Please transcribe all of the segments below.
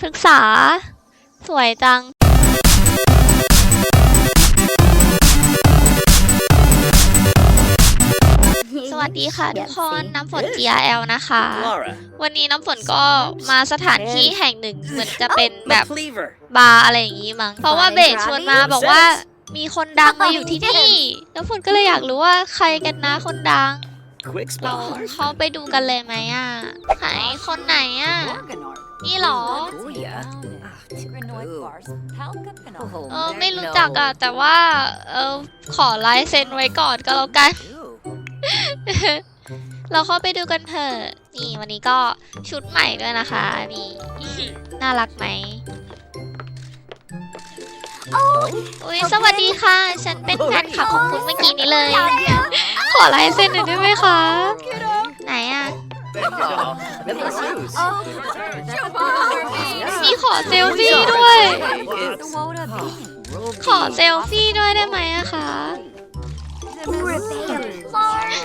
พฤกษา สวยจัง สวัสดีค่ะทุกคนน้ำฝน GRL นะคะ Laura. วันนี้น้ำฝนก็มาสถานที่แห่งหนึ่งเหมือนจะเป็นแบบ McCleaver. บาร์อะไรอย่างนี้มั้ง เพราะว่าเบสชวนมาบอกว่ามีคนดังมาอยู่ที่นี่แล้วฝนก็เลยอยากรู้ว่าใครกันนะคนดัง Quick เรา spot. เขาไปดูกันเลยไหมอะไหนคนไหนอะ นี่เหรอ Oh, yeah. เออไม่รู้จักอะ แต่ว่า เออขอลายเซ็นไว้ก่อนก็แล้วกัน เราเข้าไปดูกันเถอะนี่วันนี้ก็ชุดใหม่ด้วยนะคะนี่น่ารักไหมอุ้ยสวัสดีค่ะ ฉันเป็นแฟนคลับของคุณเมื่อกี้นี้เลย ขอลายเซ็นหน่อยได้ไหมคะ ไหนอะ มีขอเซลฟี่ด้วย ขอเซลฟี่ด้วยได้ไหมอะคะ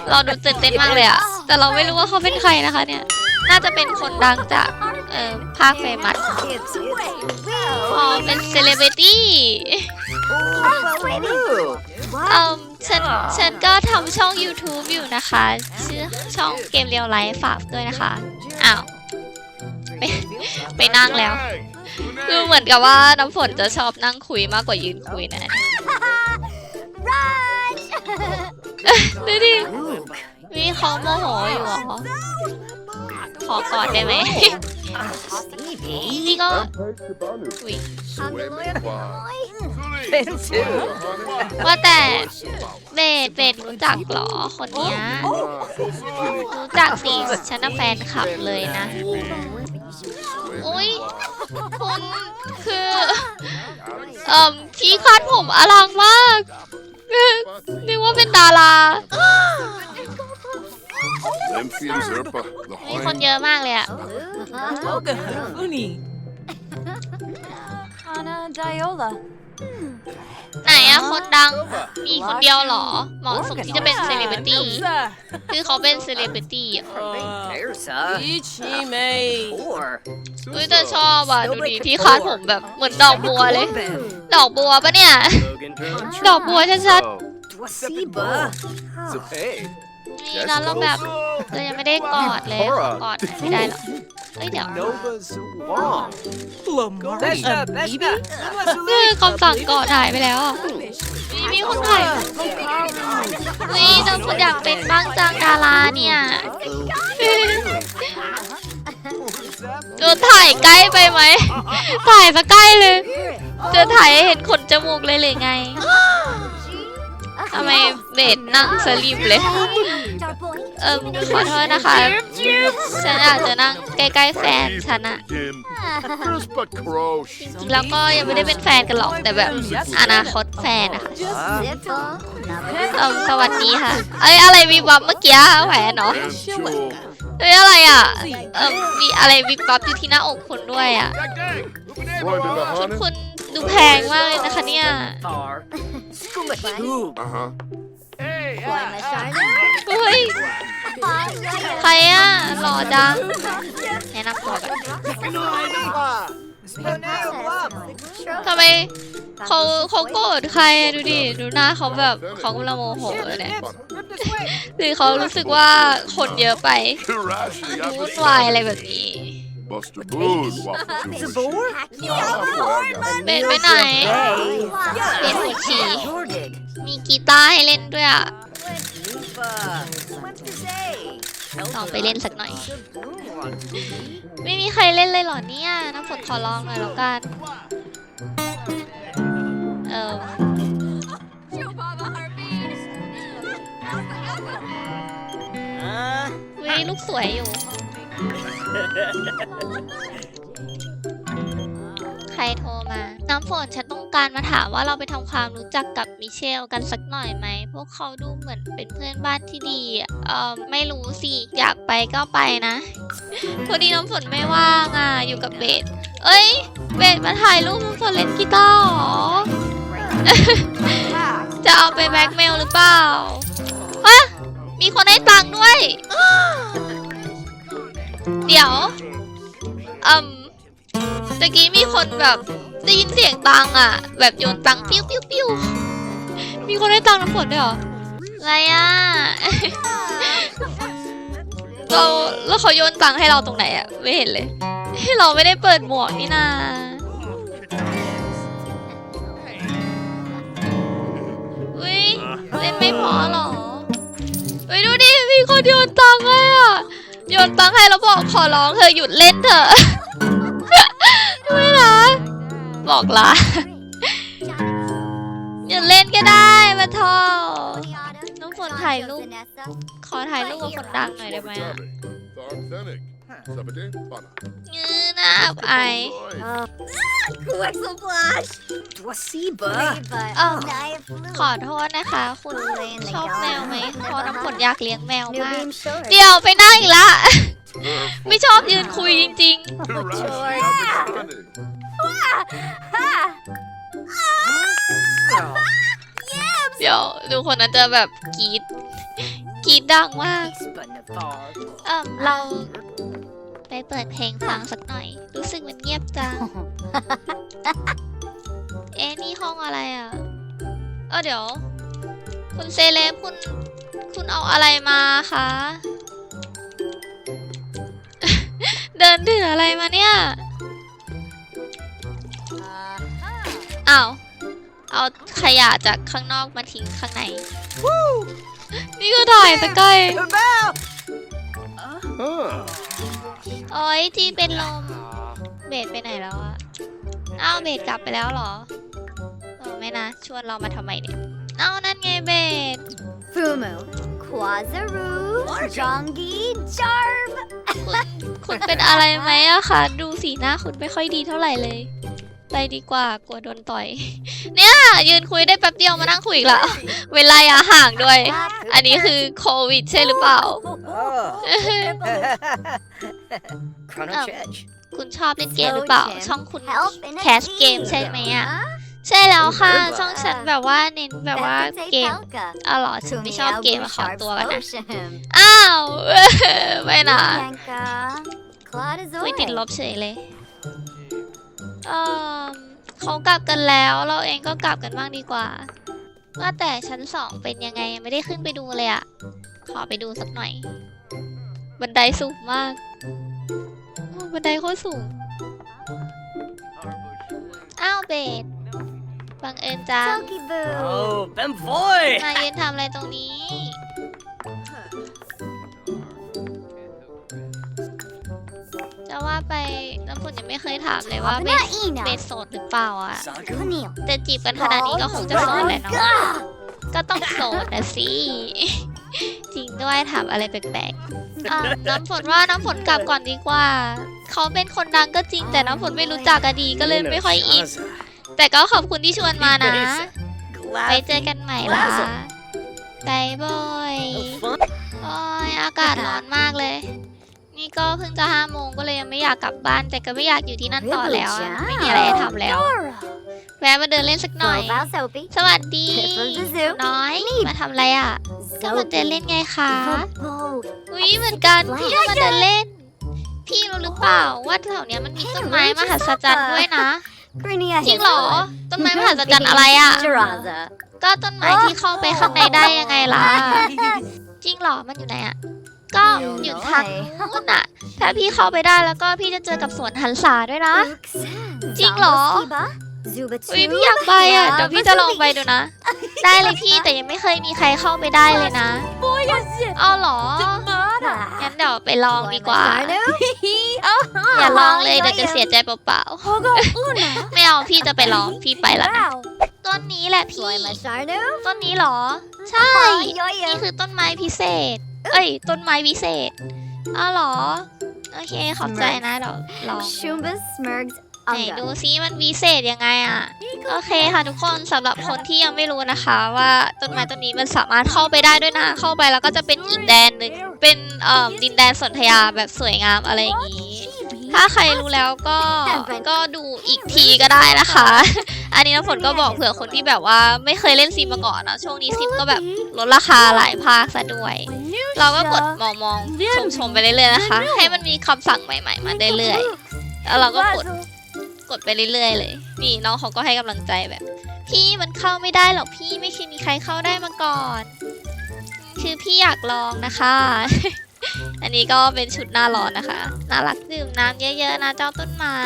เราดูตื่นเต้นมากเลยอะแต่เราไม่รู้ว่าเขาเป็นใครนะคะเนี่ย น่าจะเป็นคนดังจากเอ่อภาคเฟมัสอ๋อเป็นเซเลบริตี้เอ่อ ฉันฉันก็ทำช่อง YouTube อยู่นะคะ ชื่อช่องเกมเรียวไลฟ์ฝากด้วยนะคะอ้าวไปไปนั่งแล้ว คือเหมือนกับว่าน้ำฝนจะชอบนั่งคุยมากกว่ายืนคุยนะดูดิมีเขาโมโหอยู่เหรอ ขอกอดได้ไหม นี่ก็อุ้ยว่าแต่เบสเบสรู้จักเหรอคนเนี้ยรู้จักสิฉันน่ะแฟนคลับเลยนะอุ้ยคุณคือเอ่มที่คาดผมอลังมากนึกว่าเป็นดารา Lymphian Zerpa, the มีคน Hind เยอะมากเลยอะ Uni. Anna Diola. ไหนอะคนดังมีคนเดียวเหรอ เหมาะสมที่จะเป็นเซเลบริตี้ คือเขาเป็นเซเลบริตี้อะ There's uh, Ichime. four. อุ้ยแต่ชอบอะดูดิที่คาดผมแบบเหมือนดอกบัวเลย ดอกบัวปะเนี่ยดอกบัวชัด Dwasiba. Zapay. ๆนี่แล้วเราแบบเรายังไม่ได้กอดเลยขอกอดไม่ได้หรอเอ้ยเดี๋ยว Nova Zuwang. Lamari. Amibi. คือคำสั่งกอดหายไปแล้วอะมีมีคนถ่ายอุ้ยเราคนอยากเป็นบ้างจังดาราเนี่ยจะถ่ายใกล้ไปไหม ถ่ายซะใกล้เลย จะถ่ายให้เห็นขนจมูกเลยหรือไง ทำไมเบสนั่งสลิปเลยเอิมขอโทษนะคะ ฉันอาจจะนั่งใกล้ๆแฟนฉันอะ Again. Just but cross. จริงๆแล้วก็ยังไม่ได้เป็นแฟนกันหรอกแต่แบบอนาคตแฟนนะคะเอิมสวัสดีค่ะ เอ้ยอะไรวิบวับเมื่อกี้แหวนเนาะ And Jewel. เอ้ยอะไรอะเอิมมีอะไรวิบวับอยู่ที่หน้าอกคุณด้วยอะ Finding the ชุด honey? คุณดูแพงมากเลยนะคะเนี่ย Far. Scuba Cube. Uh huh. เฮ้ย ใครอะหล่อจัง แนะนำตัวก่อน ทำไมเขาเขาโกรธใครอะดูดิดูหน้าเขาแบบเขากำลังโมโหเลยเนี่ยหรือเขารู้สึกว่าคนเยอะไป Karashi. วุ่นวายอะไรแบบนี้ Buster Boone. Waffle Zabor. เบนไปไหนเบนหัวฉี่ Jordig. มีกีตาร์ให้เล่นด้วยอะ Ufa. Swempizay. ลองไปเล่นสักหน่อย ไม่มีใครเล่นเลยเหรอเนี่ยน้ำฝนขอลองหน่อยแล้วกัน เออวิลูกสวยอยู่ ใครโทรมา น้ำฝนฉันต้องการมาถามว่าเราไปทำความรู้จักกับมิเชลกันสักหน่อยไหม พวกเขาดูเหมือนเป็นเพื่อนบ้านที่ดีเออไม่รู้สิ อยากไปก็ไปนะพอดีน้ำฝนไม่ว่างอะ อยู่กับเบสเอ้ย เบสมาถ่ายรูปน้ำฝนเล่นกีตาร์หรอ จะเอาไปแบ็กเมลหรือเปล่าฮะมีคนให้ตังค์ด้วย เดี๋ยวอืมตะกี้มีคนแบบ ได้ยินเสียงตังอะ แบบโยนตังปิ้วปิ้วปิ้วมีคนให้ตังน้ำฝนด้วยเหรออะไรอะเราแล้วเขาโยนตังให้เราตรงไหนอะ ไม่เห็นเลยเราไม่ได้เปิดหมวกนี่นาอุ้ยเล่นไม่พอหรอเฮ้ยดูดิมีคนโยนตังค์ให้อะโยนตังค์ให้แล้วบอกขอร้องเธอหยุดเล่นเถอะไม่นะ บอกลาหยุดเล่นก็ได้มาทอน้องฝนถ่ายรูปขอถ่ายรูปกับคนดังหน่อยได้ไหมอะ Thornthenic. Sabate, pana. งือหน้าอับไอาย Quexel Flash. Dwasiba. เออขอโทษนะคะ คุณชอบแมวไหมเพราะน้ำฝนอยากเลี้ยงแมวมาก เดี๋ยวไปนั่งอีกละ ไม่ชอบยืนคุยจริง Harashi, sabate. ๆเดี๋ยวดูคนนั้นจะแบบกรีดกรีดดังมาก เออเราไปเปิดเพลงฟังสักหน่อย รู้สึกมันเงียบจัง เอ๊ะนี่ห้องอะไรอะ เออเดี๋ยว คุณเซเลบคุณ คุณเอาอะไรมาคะ ออะไรมาเนี่ยอ้าวเอาขยะจากข้างนอกมาทิ้งข้างใน นี่ก็ถ่ายตะไกล Huh. โอ้ยที่เป็นลม เบสไปไหนแล้วอะอ้าวเบสกลับไปแล้วเหรอเออไม่นะ ชวนเรามาทำไมเนี่ย เอ้านั่นไงเบส Fumu, Quazaru, Jongi, Jarb. คุณเป็นอะไรไหมอะคะ ดูสีหน้าคุณไม่ค่อยดีเท่าไหร่เลย ไปดีกว่ากลัวโดนต่อย เนี่ย ยืนคุยได้แป๊บเดียวมานั่งคุยอีกแล้วเวลาอย่าห่างด้วย อันนี้คือโควิดใช่หรือเปล่า Chrono Oh. Church. คุณชอบเล่นเกมหรือเปล่า ช่องคุณ Help in a แคสเกม team. ใช่ไหมอะ Huh? ใช่แล้วค่ะ ช่องฉันแบบว่าเน้นแบบว่า That's a เกม Pelka. อ๋อเหรอฉันไม่ชอบเกมอะขอ Sharp ตัวกันนะ Potion. อ้าว ไม่นะ Yanka. Claudazoid. คุยติดลบเฉยเลยเออเขากลับกันแล้ว เราเองก็กลับกันบ้างดีกว่า ว่าแต่ชั้นสองเป็นยังไงยังไม่ได้ขึ้นไปดูเลยอะขอไปดูสักหน่อย บันไดสูงมากโอ้บันไดโคตรสูง อ้าวเบส บังเอิญจัง Silky Boo. Oh, Bem Boy. มายืนทำอะไรตรงนี้ จะว่าไปน้ำฝนยังไม่เคยถามเลยว่าเบส Abna เบ Ina. สโสดหรือเปล่าอะ Kunil. จะจีบกันขนาดนี้ก็คงจะโสดแหละเนาะก็ต้องโสดนะสิ จริงด้วยถามอะไรแปลกๆอะน้ำฝนว่าน้ำฝนกลับก่อนดีกว่า เขาเป็นคนดังก็จริงแต่น้ำฝนไม่รู้จักกันดีก็เลยไม่ค่อยอิน แต่ก็ขอบคุณที่ชวนมานะไว้เจอกันใหม่ละบายบายโอ้ยอากาศร้อนมากเลย นี่ก็เพิ่งจะห้าโมงก็เลยยังไม่อยากกลับบ้าน แต่ก็ไม่อยากอยู่ที่นั่นต่อแล้วอะไม่มีอะไรให้ทำแล้ว แวะมาเดินเล่นสักหน่อย Global Soapy. สวัสดี From the zoo. น้อย มาทำอะไรอะ ก็มาเดินเล่นไงคะ Boat. อุ้ยเหมือนกัน พี่ก็มาเดินเล่น พี่รู้หรือเปล่าว่าแถวเนี้ยมันมีต้นไม้มหัศจรรย์ด้วยนะ Grinia จริงเหรอต้นไม้มหัศจรรย์อะไรอะ Jiraza. ก็ต้นไม้ที่เข้าไปข้างในได้ยังไงล่ะ จริงเหรอ มันอยู่ไหนอะ ก็อยู่ทางนู้นอะ ถ้าพี่เข้าไปได้แล้วก็พี่จะเจอกับสวนหันษาด้วยนะ จริงเหรอ อุ้ยพี่อยากไปอะ เดี๋ยวพี่จะลองไปดูนะ ได้เลยพี่แต่ยังไม่เคยมีใครเข้าไปได้เลยนะเอาเหรอ งั้นเดี๋ยวไปลองดีกว่า อย่าลองเลยเดี๋ยวจะเสียใจเปล่าๆไม่เอาพี่จะไปลองพี่ไปละนะต้นนี้แหละพี่ต้นนี้เหรอ ใช่นี่คือต้นไม้พิเศษ เอ้ย ต้นไม้วิเศษ อ้าวเหรอ โอเค ขอบใจนะเดี๋ยวลอง Shumba Smurgs ไหนดูซิมันวิเศษยังไงอะ โอเคค่ะทุกคนสำหรับคนที่ยังไม่รู้นะคะ ว่าต้นไม้ต้นนี้มันสามารถเข้าไปได้ด้วยนะ เข้าไปแล้วก็จะเป็นอีกแดนหนึ่งเป็นเอ่อดินแดนสนธยาแบบสวยงามอะไรอย่างนี้ ถ้าใครรู้แล้วก็ก็ดูอีกทีก็ได้นะคะ อันนี้น้ำฝนก็บอกเผื่อคนที่แบบว่าไม่เคยเล่นซิมมาก่อนนะช่วงนี้ซิมก็แบบลดราคาหลายภาคซะด้วย เราก็กดมองมองชมชมๆไปเรื่อยๆนะคะ ให้มันมีคำสั่งใหม่ ๆ มาเรื่อยๆแล้วเราก็กด กดไปเรื่อยๆ เลย นี่น้องเขาก็ให้กำลังใจแบบ พี่มันเข้าไม่ได้หรอกพี่ไม่เคยมีใครเข้าได้มาก่อน คือพี่อยากลองนะคะ อันนี้ก็เป็นชุดหน้าร้อนนะคะน่ารักดื่มน้ำเยอะๆนะเจ้าต้นไม้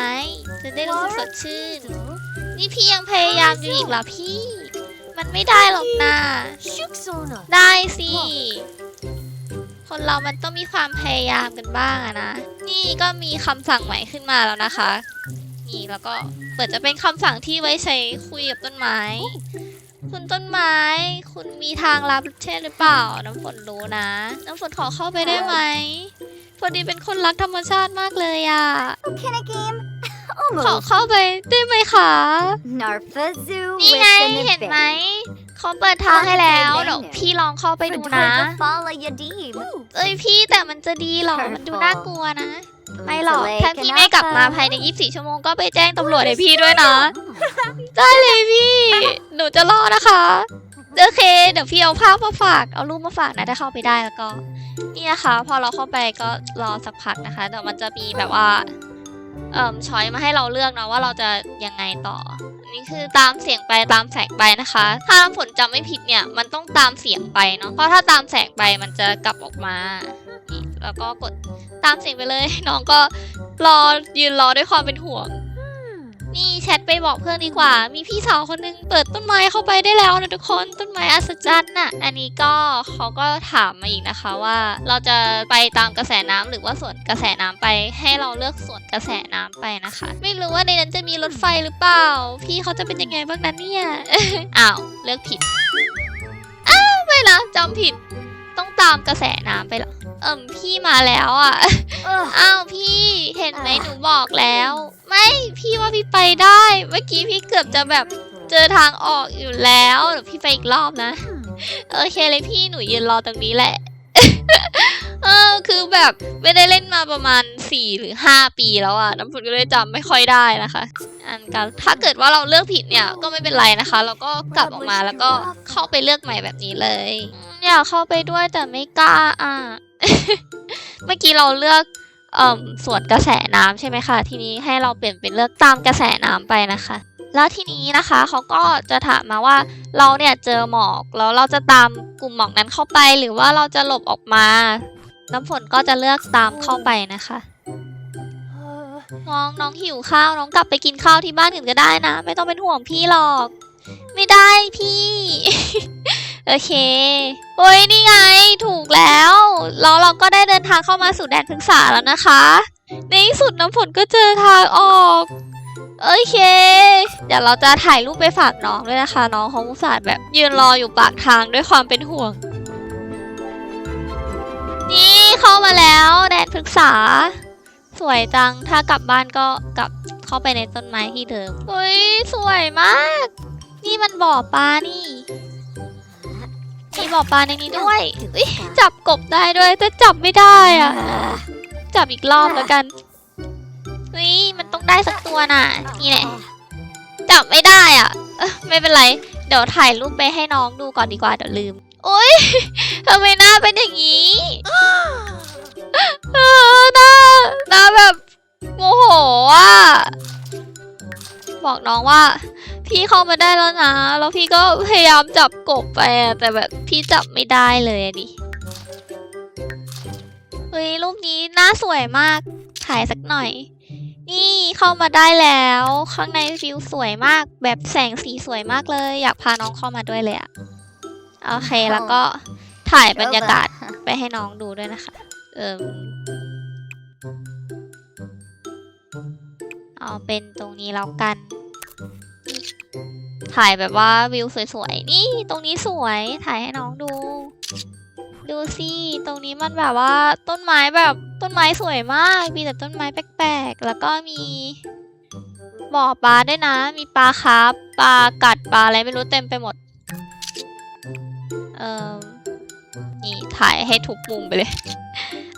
จะได้รู้สึกสดชื่น นี่พี่ยังพยายามอยู่อีกเหรอพี่ มันไม่ได้หรอกนะได้สิคนเรามันต้องมีความพยายามกันบ้างอะนะ นี่ก็มีคำสั่งใหม่ขึ้นมาแล้วนะคะ นี่แล้วก็เปิดจะเป็นคำสั่งที่ไว้ใช้คุยกับต้นไม้ คุณต้นไม้ คุณมีทางลับใช่หรือเปล่า น้ำฝนรู้นะ น้ำฝนขอเข้าไปได้ไหมพอดีเป็นคนรักธรรมชาติมากเลยอะ Can a game? ขอ Almost. เข้าไปได้ไหมคะ Narfa Zoo นี่ไง with an เห็นไหม adventure. เขาเปิดทางให้แล้วเดี๋ยวพี่ลองเข้าไปดูนะ Follow your deem. เอ้ยพี่แต่มันจะดีเหรอ มันดูน่ากลัวนะ ไม่หรอก Lake ถ้าพี่ไม่กลับมาภายใน 24 ชั่วโมงก็ไปแจ้งตำรวจให้พี่ด้วยนะ Oh. ได้เลยพี่ หนูจะรอนะคะ โอเค เดี๋ยวพี่เอาภาพมาฝาก เอารูปมาฝากนะถ้าเข้าไปได้แล้วก็ นี่นะคะ พอเราเข้าไปก็รอสักพักนะคะ เดี๋ยวมันจะมีแบบว่า เอ่มช้อยมาให้เราเลือกเนาะว่าเราจะยังไงต่ออันนี้คือตามเสียงไปตามแสงไปนะคะ ถ้าน้ำฝนจำไม่ผิดเนี่ย มันต้องตามเสียงไปเนาะ เพราะถ้าตามแสงไปมันจะกลับออกมานี่แล้วก็กด ตามเสียงไปเลย น้องก็รอยืนรอด้วยความเป็นห่วง นี่แชทไปบอกเพื่อนดีกว่า มีพี่สาวคนนึงเปิดต้นไม้เข้าไปได้แล้วนะทุกคน ต้นไม้อัศจรรย์น่ะ อันนี้ก็เขาก็ถามมาอีกนะคะว่า เราจะไปตามกระแสน้ำหรือว่าสวนกระแสน้ำไป ให้เราเลือกสวนกระแสน้ำไปนะคะ ไม่รู้ว่าในนั้นจะมีรถไฟหรือเปล่า พี่เขาจะเป็นยังไงบ้างนั้นเนี่ย อ้าวเลือกผิด อ้าวไม่นะจำผิด ต้องตามกระแสน้ำไปเหรอ เอิ่มพี่มาแล้วอะ Ugh. อ้าวพี่เห็นไหมอ่าหนูบอกแล้ว ไม่พี่ว่าพี่ไปได้ เมื่อกี้พี่เกือบจะแบบเจอทางออกอยู่แล้วเดี๋ยวพี่ไปอีกรอบนะโอเคเลยพี่หนูยืนรอตรงนี้แหละ เออคือแบบไม่ได้เล่นมาประมาณ 4 หรือ 5 ปีแล้วอะน้ำฝนก็เลยจำไม่ค่อยได้นะคะ อันกันถ้าเกิดว่าเราเลือกผิดเนี่ยก็ไม่เป็นไรนะคะ เราก็กลับออกมาแล้วก็เข้าไปเลือกใหม่แบบนี้เลย อยากเข้าไปด้วยแต่ไม่กล้าอะ เมื่อกี้เราเลือกเอ่อสวนกระแสน้ำใช่ไหมคะ ทีนี้ให้เราเปลี่ยนเป็นเลือกตามกระแสน้ำไปนะคะ แล้วทีนี้นะคะเขาก็จะถามมาว่าเราเนี่ยเจอหมอกแล้วเราจะตามกลุ่มหมอกนั้นเข้าไป หรือว่าเราจะหลบออกมา น้ำฝนก็จะเลือกตามเข้าไปนะคะน้องน้องหิวข้าวน้องกลับไปกินข้าวที่บ้านอื่นก็ได้นะ ไม่ต้องเป็นห่วงพี่หรอก ไม่ได้พี่ โอเคโอ้ยนี่ไงถูกแล้วแล้วเราก็ได้เดินทางเข้ามาสู่แดนพฤกษาแล้วนะคะ ในที่สุดน้ำฝนก็เจอทางออกโอเค เดี๋ยวเราจะถ่ายรูปไปฝากน้องด้วยนะคะ น้องเขาอุตส่าห์แบบยืนรออยู่ปากทางด้วยความเป็นห่วง นี่เข้ามาแล้วแดนพฤกษา สวยจังถ้ากลับบ้านก็กลับเข้าไปในต้นไม้ที่เดิมเฮ้ยสวยมาก นี่มันบ่อปลานี่ มีบ่อปลาในนี้ด้วยเอ้ยจับกบได้ด้วยแต่จับไม่ได้อะ Uh, จับอีกรอบแล้วกันเฮ้ยมันต้องได้สักตัวน่ะ นี่แหละจับไม่ได้อะเอ้อไม่เป็นไร เดี๋ยวถ่ายรูปไปให้น้องดูก่อนดีกว่าเดี๋ยวลืม โอ๊ยทำไมหน้าเป็นอย่างนี้เออหน้าหน้าแบบโมโหอะ บอกน้องว่า พี่เข้ามาได้แล้วนะ แล้วพี่ก็พยายามจับกบไปอะแต่แบบพี่จับไม่ได้เลยอะดิเฮ้ยรูปนี้หน้าสวยมาก ถ่ายสักหน่อย นี่เข้ามาได้แล้ว ข้างในวิวสวยมาก แบบแสงสีสวยมากเลย อยากพาน้องเข้ามาด้วยเลยอะโอเคแล้วก็ถ่ายบรรยากาศไปให้น้องดูด้วยนะคะ เอิม เอาเป็นตรงนี้แล้วกัน ถ่ายแบบว่าวิวสวยๆ นี่ตรงนี้สวยถ่ายให้น้องดู ดูสิตรงนี้มันแบบว่าต้นไม้แบบต้นไม้สวยมาก มีแต่ต้นไม้แปลกๆ แล้วก็มีบ่อปลาด้วยนะ มีปลาคาร์ฟปลากัดปลาอะไรไม่รู้เต็มไปหมด เออนี่ถ่ายให้ทุกมุมไปเลย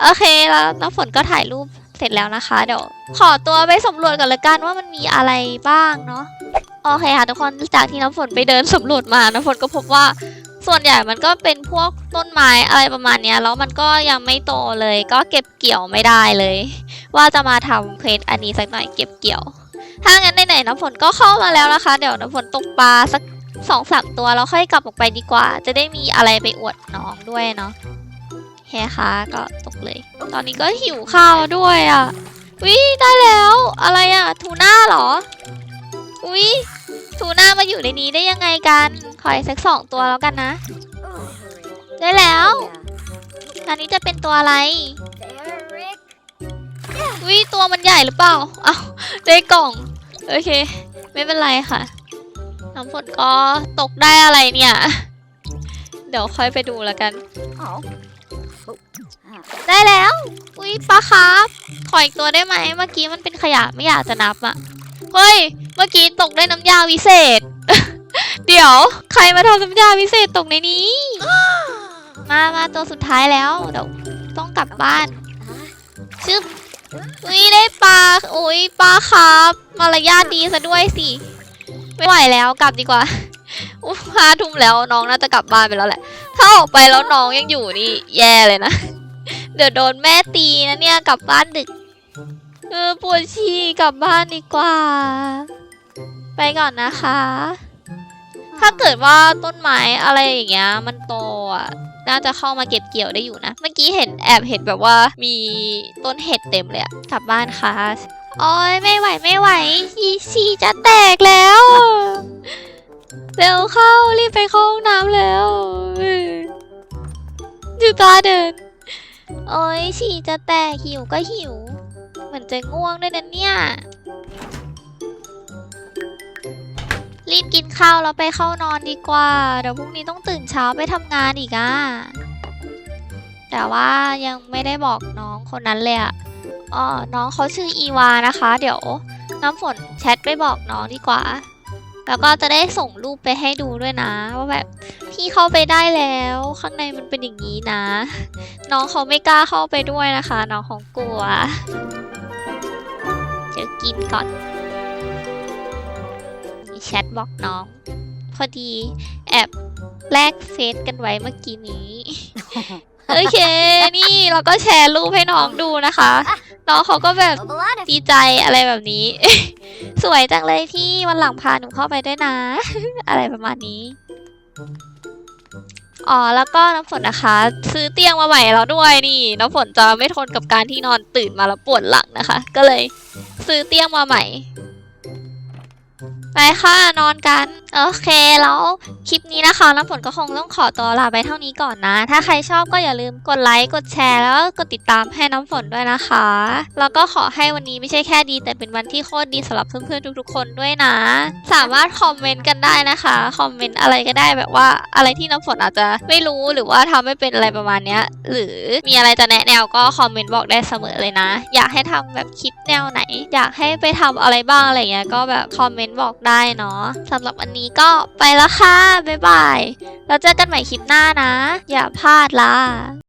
โอเคแล้วน้ำฝนก็ถ่ายรูป สร็จแล้วนะคะ เดี๋ยวขอตัวไปสำรวจก่อนละกันว่ามันมีอะไรบ้างเนาะโอเคค่ะทุกคนจากที่น้ำฝนไปเดินสำรวจมาน้ำฝนก็พบว่าส่วนใหญ่มันก็เป็นพวกต้นไม้อะไรประมาณเนี้ยแล้วมันก็ยังไม่โตเลย ก็เก็บเกี่ยวไม่ได้เลย ว่าจะมาทำเควสอันนี้สักหน่อยเก็บเกี่ยว ถ้างั้นไหนๆน้ำฝนก็เข้ามาแล้วนะคะ เดี๋ยวน้ำฝนตกปลาสักสองสามตัวแล้วค่อยกลับออกไปดีกว่า จะได้มีอะไรไปอวดน้องด้วยเนาะ แฮคะก็ตกเลย ตอนนี้ก็หิวข้าวด้วยอะวิได้แล้วอะไรอะทูน่าเหรออุ้ยทูน่ามาอยู่ในนี้ได้ยังไงกันขออีกสักสองตัวแล้วกันนะ ได้แล้วอันนี้จะเป็นตัวอะไรวิตัวมันใหญ่หรือเปล่าเอาได้กล่อง โอเค ไม่เป็นไรค่ะ น้ำฝนก็ตกได้อะไรเนี่ย เดี๋ยวค่อยไปดูแล้วกัน ได้แล้ว อุ้ยปลาครับขออีกตัวได้ไหมเมื่อกี้มันเป็นขยะไม่อยากจะนับอะเฮ้ย เมื่อกี้ตกได้น้ำยาวิเศษ เดี๋ยว ใครมาทำน้ำยาวิเศษตกในนี้ มามาตัวสุดท้ายแล้ว เดี๋ยวต้องกลับบ้านชึบอุ้ยได้ปลาอุ้ยปลาครับ มารยาทดีซะด้วยสิ ไม่ไหวแล้วกลับดีกว่าอุ๊ยห้าทุ่มแล้วน้องน่าจะกลับบ้านไปแล้วแหละ ถ้าออกไปแล้วน้องยังอยู่นี่แย่เลยนะ เดี๋ยวโดนแม่ตีนะเนี่ยกลับบ้านดึก เออปวดฉี่กลับบ้านดีกว่า ไปก่อนนะคะ ถ้าเกิดว่าต้นไม้อะไรอย่างเงี้ย มันโตอะน่าจะเข้ามาเก็บเกี่ยวได้อยู่นะ เมื่อกี้เห็นแอบเห็นแบบว่ามีต้นเห็ดเต็มเลยอะกลับบ้านค่ะโอ้ยไม่ไหวไม่ไหวฉี่จะแตกแล้ว เร็วเข้ารีบไปเข้าห้องน้ำแล้วดูตาเดิน โอ้ยฉี่จะแตกหิวก็หิว เหมือนจะง่วงด้วยนะเนี่ย รีบกินข้าวแล้วไปเข้านอนดีกว่า เดี๋ยวพรุ่งนี้ต้องตื่นเช้าไปทำงานอีกอะแต่ว่ายังไม่ได้บอกน้องคนนั้นเลยอะอ๋อน้องเขาชื่ออีวานะคะ เดี๋ยวน้ำฝนแชทไปบอกน้องดีกว่า แล้วก็จะได้ส่งรูปไปให้ดูด้วยนะ ว่าแบบพี่เข้าไปได้แล้ว ข้างในมันเป็นอย่างนี้นะ น้องเขาไม่กล้าเข้าไปด้วยนะคะ น้องของกลัวเดี๋ยวกินก่อนแชทบอกน้อง พอดีแอบแลกเฟซกันไว้เมื่อกี้นี้ โอเค นี่เราก็แชร์รูปให้น้องดูนะคะ น้องเขาก็แบบ Ovalada. ดีใจอะไรแบบนี้ สวยจังเลยพี่วันหลังพาหนูเข้าไปด้วยนะ อะไรประมาณนี้ อ๋อแล้วก็น้ำฝนนะคะ ซื้อเตียงมาใหม่แล้วด้วยนี่ น้ำฝนจะไม่ทนกับการที่นอนตื่นมาแล้วปวดหลังนะคะ ก็เลย ซื้อเตียงมาใหม่ ไปค่ะนอนกัน โอเคแล้วคลิปนี้นะคะน้ำฝนก็คงต้องขอตัวลาไปเท่านี้ก่อนนะ ถ้าใครชอบก็อย่าลืมกดไลค์กดแชร์แล้วก็กดติดตามให้น้ำฝนด้วยนะคะ แล้วก็ขอให้วันนี้ไม่ใช่แค่ดี แต่เป็นวันที่โคตรดีสำหรับเพื่อนๆทุกๆ คนด้วยนะ สามารถคอมเมนต์กันได้นะคะคอมเมนต์อะไรก็ได้แบบว่าอะไรที่น้ำฝนอาจจะไม่รู้หรือว่าทำไม่เป็นอะไรประมาณเนี้ย หรือมีอะไรจะแนะแนวก็คอมเมนต์บอกได้เสมอเลยนะ อยากให้ทำแบบคลิปแนวไหน อยากให้ไปทำอะไรบ้างอะไรเงี้ยก็แบบคอมเมนต์บอกได้เนาะสำหรับวันนี้ก็ไปแล้วค่ะ บ๊ายบายแล้วเจอกันใหม่คลิปหน้านะ อย่าพลาดล่ะ